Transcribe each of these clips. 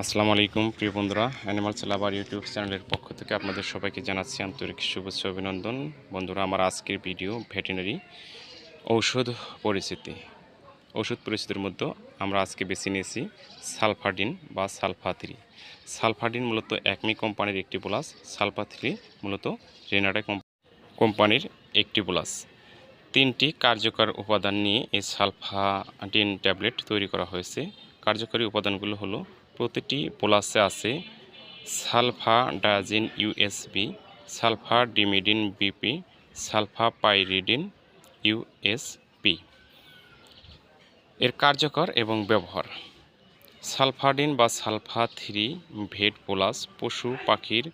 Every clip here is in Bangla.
আসসালামু আলাইকুম, প্রিয় বন্ধুরা অ্যানিমাল লাভার ইউটিউব চ্যানেলের পক্ষ থেকে আপনাদের সবাইকে জানাচ্ছি আন্তরিক শুভেচ্ছা, অভিনন্দন। বন্ধুরা, আমার আজকের ভিডিও ভেটেনারি ঔষধ পরিচিতি ওষুধ পরিচিতির মধ্যে আমরা আজকে বেছে নিয়েছি সালফাডিন বা সালফাথ্রি। সালফাডিন মূলত একমি কোম্পানির একটি প্লাস সালফাথ্রি মূলত রেনাডা কোম্পানির একটি প্লাস তিনটি কার্যকর উপাদান নিয়ে এই সালফাডিন ট্যাবলেট তৈরি করা হয়েছে। কার্যকরী উপাদানগুলো হলো প্রতিটি পোলাসে আছে sulfadiazine USP sulfadimidine BP, sulfapyridine USP এর কার্যকর এবং ব্যবহার। সালফাডিন বা সালফা থ্রি ভেট পোলাস পশু পাখির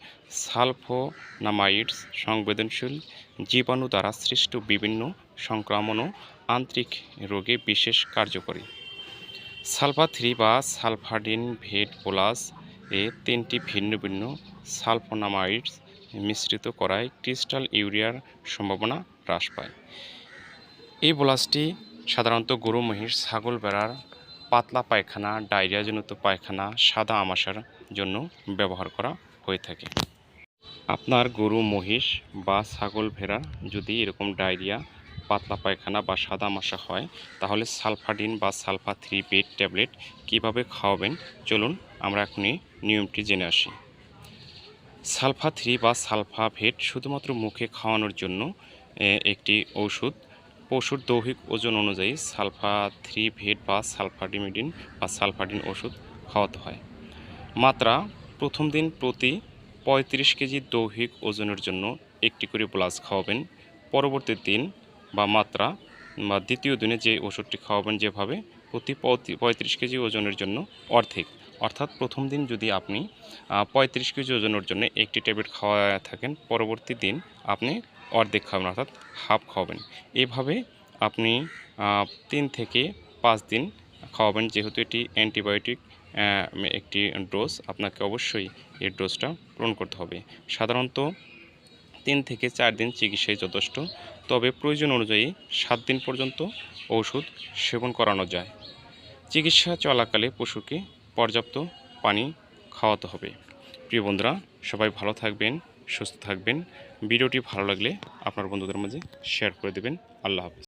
সালফোনামাইডস সংবেদনশীল জীবাণু দ্বারা সৃষ্ট বিভিন্ন সংক্রমণ ও আন্তরিক রোগে বিশেষ কার্যকরী। সালফা থ্রি বা সালফাডিন ভেট পোলাস এ তিনটি ভিন্ন ভিন্ন সালফোনামাইডস মিশ্রিত করায় ক্রিস্টাল ইউরিয়ার সম্ভাবনা হ্রাস পায়। এই বোলাসটি সাধারণত গরু, মহিষ, ছাগল বেড়ার পাতলা পায়খানা, ডায়রিয়াজনিত পায়খানা, সাদা আমাশার জন্য ব্যবহার করা হয়ে থাকে। আপনার গরু, মহিষ বা ছাগল ভেড়া যদি এরকম ডায়রিয়া পাতলা পায়খানা বা সাদা মাসা হয়, তাহলে সালফাডিন বা সালফা থ্রি বেড ট্যাবলেট কীভাবে খাওয়াবেন? চলুন আমরা এখনই নিয়মটি জেনে আসি। সালফা থ্রি বা সালফা ভেট শুধুমাত্র মুখে খাওয়ানোর জন্য একটি ঔষধ। পশুর দৈহিক ওজন অনুযায়ী সালফা থ্রি ভেট বা সালফাডিমিডিন বা সালফাডিন ওষুধ খাওয়াতে হয়। মাত্রা প্রথম দিন প্রতি পঁয়ত্রিশ কেজি দৈহিক ওজনের জন্য একটি করে ব্লাস খাওয়াবেন। পরবর্তী দিন বা মাত্রা বা দ্বিতীয় দিনে যে ওষুধটি খাওয়াবেন যেভাবে, প্রতি পঁয়ত্রিশ কেজি ওজনের জন্য অর্ধেক। অর্থাৎ প্রথম দিন যদি আপনি পঁয়ত্রিশ কেজি ওজনের জন্য একটি ট্যাবলেট খাওয়া থাকেন, পরবর্তী দিন আপনি অর্ধেক খাবেন, অর্থাৎ হাফ খাওয়াবেন। এভাবে আপনি তিন থেকে পাঁচ দিন খাওয়াবেন। যেহেতু এটি অ্যান্টিবায়োটিক একটি ডোজ, আপনাকে অবশ্যই এই ডোজটা পূরণ করতে হবে। সাধারণত তিন থেকে চার দিন চিকিৎসায় যথেষ্ট। তবে প্রয়োজন অনুযায়ী সাত দিন পর্যন্ত ওষুধ সেবন করানো যায়। চিকিৎসা চলাকালে পশুকে পর্যাপ্ত পানি খাওয়াতে হবে। প্রিয় বন্ধুরা, সবাই ভালো থাকবেন, সুস্থ থাকবেন। ভিডিওটি ভালো লাগলে আপনার বন্ধুদের মাঝে শেয়ার করে দেবেন। আল্লাহ হাফিজ।